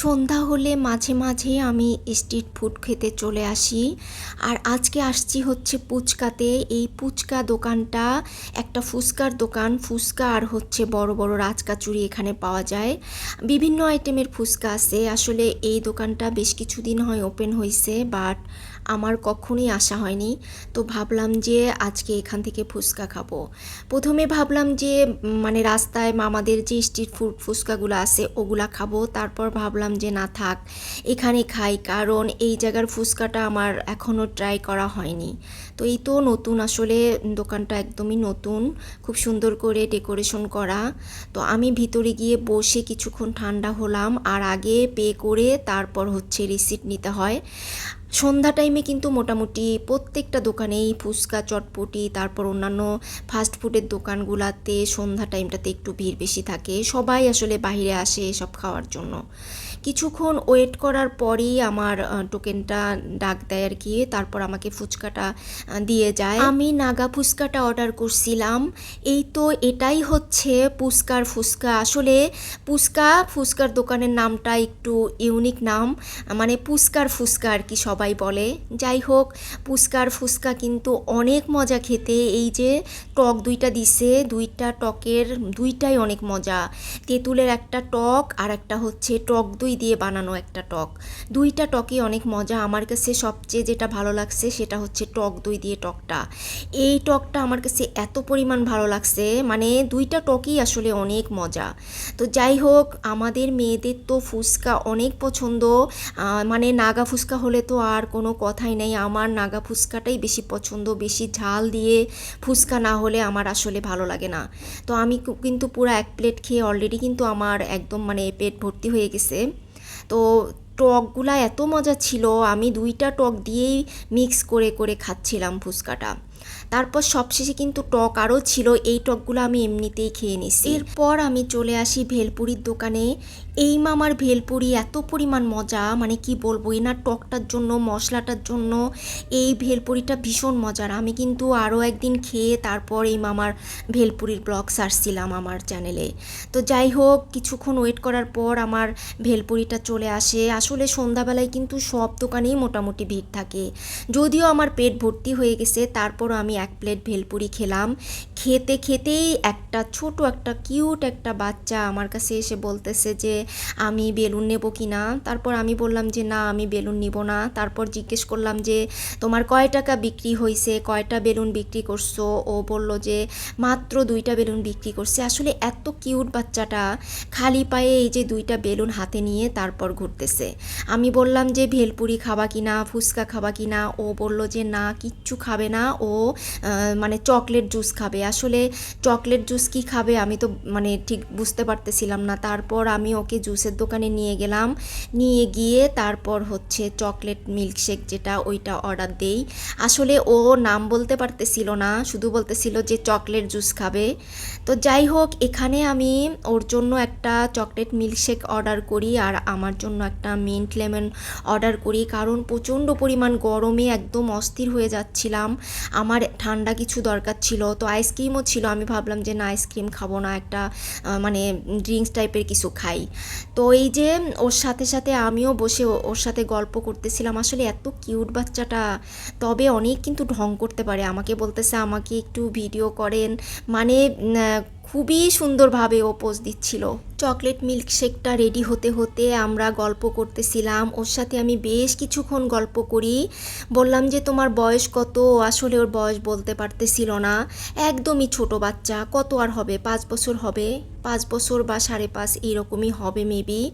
সন্ধ্যা হলে মাঝে মাঝে আমি স্ট্রিট ফুড খেতে চলে আসি। আর আজকে আসছি হচ্ছে পুচকাতে। এই পুচকা দোকানটা একটা ফুচকার দোকান। ফুচকা আর হচ্ছে বড় বড় রাজকাচুরি এখানে পাওয়া যায়। বিভিন্ন আইটেমের ফুচকা আছে। আসলে এই দোকানটা বেশ কিছুদিন হয় ওপেন হয়েছে বাট আমার কখনোই আসা হয়নি। তো ভাবলাম যে আজকে এখান থেকে ফুচকা খাব। প্রথমে ভাবলাম যে মানে রাস্তায় মামাদের যে স্ট্রিট ফুড ফুচকাগুলো আছে, ওগুলা খাব। তারপর ভাবলাম যে না থাক, এখানে খাই। কারণ এই জায়গার ফুচকাটা আমার এখনও ট্রাই করা হয়নি। তো এই তো নতুন আসলে দোকানটা একদমই নতুন, খুব সুন্দর করে ডেকোরেশন করা। তো আমি ভিতরে গিয়ে বসে কিছুক্ষণ ঠান্ডা হলাম, আর আগে পে করে তারপর হচ্ছে রিসিট নিতে হয়। সন্ধ্যা টাইমে কিন্তু মোটামুটি প্রত্যেকটা দোকানেই ফুচকা, চটপটি, তারপর অন্যান্য ফাস্ট ফুডের দোকানগুলাতে সন্ধ্যা টাইমটাতে একটু ভিড় বেশি থাকে। সবাই আসলে বাইরে আসে এসব খাওয়ার জন্য। কিছুক্ষণ ওয়েট করার পরই আমার টোকেনটা ডাক দেয় আর কি, তারপর আমাকে ফুচকাটা দিয়ে যায়। আমি নাগা ফুচকাটা অর্ডার করছিলাম। এই তো এটাই হচ্ছে পুস্কার ফুচকা। আসলে পুস্কা, ফুচকার দোকানের নামটা একটু ইউনিক নাম। মানে পুস্কার ফুচকা আর কি সবাই বলে। যাই হোক, পুস্কার ফুচকা কিন্তু অনেক মজা খেতে। এই যে টক দুইটা দিছে, দুইটা টকের, দুইটাই অনেক মজা। তেঁতুলের একটা টক আর একটা হচ্ছে টক দই দিয়ে বানানো একটা টক। দুইটা টকই অনেক মজা। আমার কাছে সবচেয়ে যেটা ভালো লাগছে সেটা হচ্ছে টক দই দিয়ে টকটা। এই টকটা আমার কাছে এত পরিমাণ ভালো লাগছে। মানে দুইটা টকই আসলে অনেক মজা। তো যাই হোক, আমাদের মেয়েদের তো ফুচকা অনেক পছন্দ। মানে নাগা ফুচকা হলে তো আর কোনো কথাই নেই। আমার নাগা ফুচকাটাই বেশি পছন্দ। বেশি ঝাল দিয়ে ফুচকা না হলে আমার আসলে ভালো লাগে না। তো আমি কিন্তু পুরো এক প্লেট খেয়ে অলরেডি কিন্তু আমার একদম মানে পেট ভর্তি হয়ে গেছে। তো টকগুলা এত মজা ছিল, আমি দুইটা টক দিয়েই মিক্স করে করে খাচ্ছিলাম ফুচকাটা। তারপর সবশেষে কিন্তু টক আরও ছিল, এই টকগুলো আমি এমনিতেই খেয়ে নিছি এরপর আমি চলে আসি ভেলপুরির দোকানে। এই মামার ভেলপুরি এত পরিমাণ মজা মানে কি বলব, এনার টকটার জন্য, মশলাটার জন্য, এই ভেলপুরিটা ভীষণ মজার। আমি কিন্তু আরও একদিন খেয়ে তারপর এই মামার ভেলপুরির ব্লগ সারছিলাম আমার চ্যানেলে তো যাই হোক, কিছুক্ষণ ওয়েট করার পর আমার ভেলপুরিটা চলে আসে। আসলে সন্ধ্যাবেলায় কিন্তু সব দোকানেই মোটামুটি ভিড় থাকে। যদিও আমার পেট ভর্তি হয়ে গেছে, তারপরও আমি এক প্লেট ভেলপুরি খেলাম। খেতে খেতেই একটা ছোট একটা কিউট একটা বাচ্চা আমার কাছে এসে বলতেছে যে, আমি বেলুন নেব কি না? তারপর আমি বললাম যে, না, আমি বেলুন নিব না। তারপর জিজ্ঞেস করলাম যে, তোমার কয় টাকা বিক্রি হয়েছে কয়টা বেলুন বিক্রি করছ? ও বলল যে, মাত্র দুইটা বেলুন বিক্রি করছে। আসলে এত কিউট বাচ্চাটা খালি পায়ে এই যে দুইটা বেলুন হাতে নিয়ে তারপর ঘুরতেছে। আমি বললাম যে ভেলপুরি খাবা কি না ফুচকা খাবা কি না ও বলল যে না, কিচ্ছু খাবে না, ও মানে চকলেট জুস খাবে। আসলে চকলেট জুস কি খাবে আমি তো মানে ঠিক বুঝতে পারতেছিলাম না। তারপর আমি ওকে জুসের দোকানে নিয়ে গেলাম। নিয়ে গিয়ে তারপর হচ্ছে চকলেট মিল্কশেক যেটা ওইটা অর্ডার দেই। আসলে ও নাম বলতে পারতেছিল না, শুধু বলতেছিল যে চকলেট জুস খাবে। তো যাই হোক, এখানে আমি ওর জন্য একটা চকলেট মিল্কশেক অর্ডার করি আর আমার জন্য একটা মিন্ট লেমন অর্ডার করি, কারণ প্রচণ্ড পরিমাণ গরমে একদম অস্থির হয়ে যাচ্ছিলাম। আমার ঠান্ডা কিছু দরকার ছিল, তো আইসক্রিমও ছিল। আমি ভাবলাম যে না আইসক্রিম খাব না, একটা মানে ড্রিঙ্কস টাইপের কিছু খাই। তো এই যে ওর সাথে সাথে আমিও বসে ওর সাথে গল্প করতেছিলাম। আসলে এত কিউট বাচ্চাটা, তবে অনেক কিন্তু ঢং করতে পারে। আমাকে বলতেছে, আমাকে একটু ভিডিও করেন। মানে খুবই সুন্দরভাবে ও পোজ দিচ্ছিল। চকলেট মিল্কশেকটা রেডি হতে হতে আমরা গল্প করতেছিলাম। ওর সাথে আমি বেশ কিছুক্ষণ গল্প করি। বললাম যে, তোমার বয়স কত? আসলে ওর বয়স বলতে পারতেছিল না। একদমই ছোট বাচ্চা। কত আর হবে? পাঁচ বছর হবে? পাঁচ বছর বা সাড়ে পাঁচ এরকমই হবে মেবি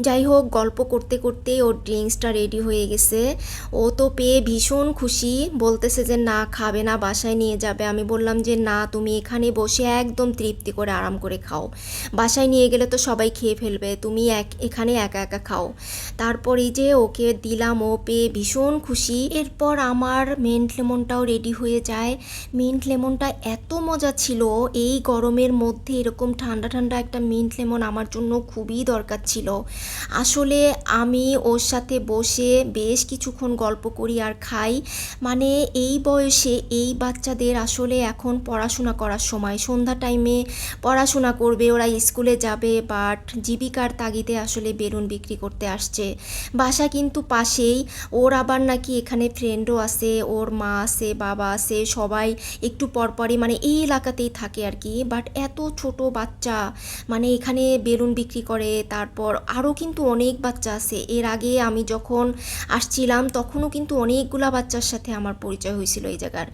যাই হোক, গল্প করতে করতে ওর ড্রিঙ্কসটা রেডি হয়ে গেছে। ও তো পেয়ে ভীষণ খুশি। বলতেছে যে, না, খাবে না, বাসায় নিয়ে যাবে। আমি বললাম যে, না, তুমি এখানে বসে একদম তৃপ্তি করে আরাম করে খাও। বাসায় নিয়ে গেলে তো সবাই খেয়ে ফেলবে, তুমি এক, এখানে একা একা খাও। তারপর এই যে ওকে দিলাম, ও পেয়ে ভীষণ খুশি। এরপর আমার মেন্ট লেমনটাও রেডি হয়ে যায়। মিন্ট লেমনটা এত মজা ছিল, এই গরমের মধ্যে এরকম ঠান্ডা ঠান্ডা একটা মিন্ট লেমন আমার জন্য খুবই দরকার ছিল। আসলে আমি ওর সাথে বসে বেশ কিছুক্ষণ গল্প করি আর খাই। মানে এই বয়সে এই বাচ্চাদের আসলে এখন পড়াশোনা করার সময়, সন্ধ্যা টাইমে পড়াশোনা করবে, ওরা স্কুলে যাবে বাট জীবিকার তাগিদে আসলে বেলুন বিক্রি করতে আসছে। বাসা কিন্তু পাশেই, ওর আবার নাকি এখানে ফ্রেন্ডও আছে, ওর মা আছে, বাবা আছে, সবাই একটু পরপরই মানে এই এলাকাতেই থাকে আর কি বাট এত ছোট বাচ্চা মানে এখানে বেলুন বিক্রি করে, তারপর আরও কিন্তু অনেক বাচ্চা আছে। এর আগে আমি যখন আসছিলাম, তখনও কিন্তু অনেকগুলা বাচ্চার সাথে আমার পরিচয় হয়েছিল এই জায়গার।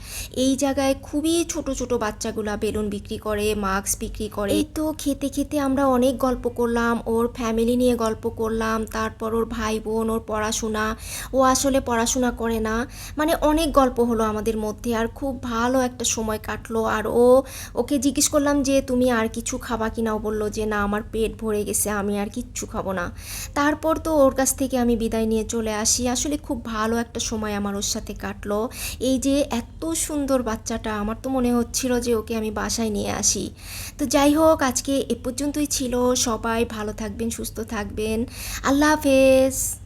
এই জায়গায় খুবই ছোট ছোট বাচ্চাগুলা বেলুন বিক্রি করে মাস্ক বিক্রি করে। এই তো খেতে খেতে আমরা অনেক গল্প করলাম, ওর ফ্যামিলি নিয়ে গল্প করলাম, তারপর ওর ভাই বোন, ওর পড়াশোনা, ও আসলে পড়াশোনা করে না। মানে অনেক গল্প হলো আমাদের মধ্যে আর খুব ভালো একটা সময় কাটলো। আর ও, ওকে জিজ্ঞেস করলাম যে, তুমি আর কিছু খাবা কিনা ও বলল যে, না, আমার পেট ভরে গেছে, আমি আর কিচ্ছু খাব না। তারপর তো ওর কাছ থেকে আমি বিদায় নিয়ে চলে আসি। আসলে খুব ভালো একটা সময় আমার ওর সাথে কাটলো। এই যে এত সুন্দর বাচ্চাটা, আমার তো মনে হচ্ছিল যে, ওকে আমি বাসায় নিয়ে আসি। তো যাই হোক আজকে এ পর্যন্তই ছিল। সবাই ভালো থাকবেন সুস্থ থাকবেন। আল্লাহ হাফেজ।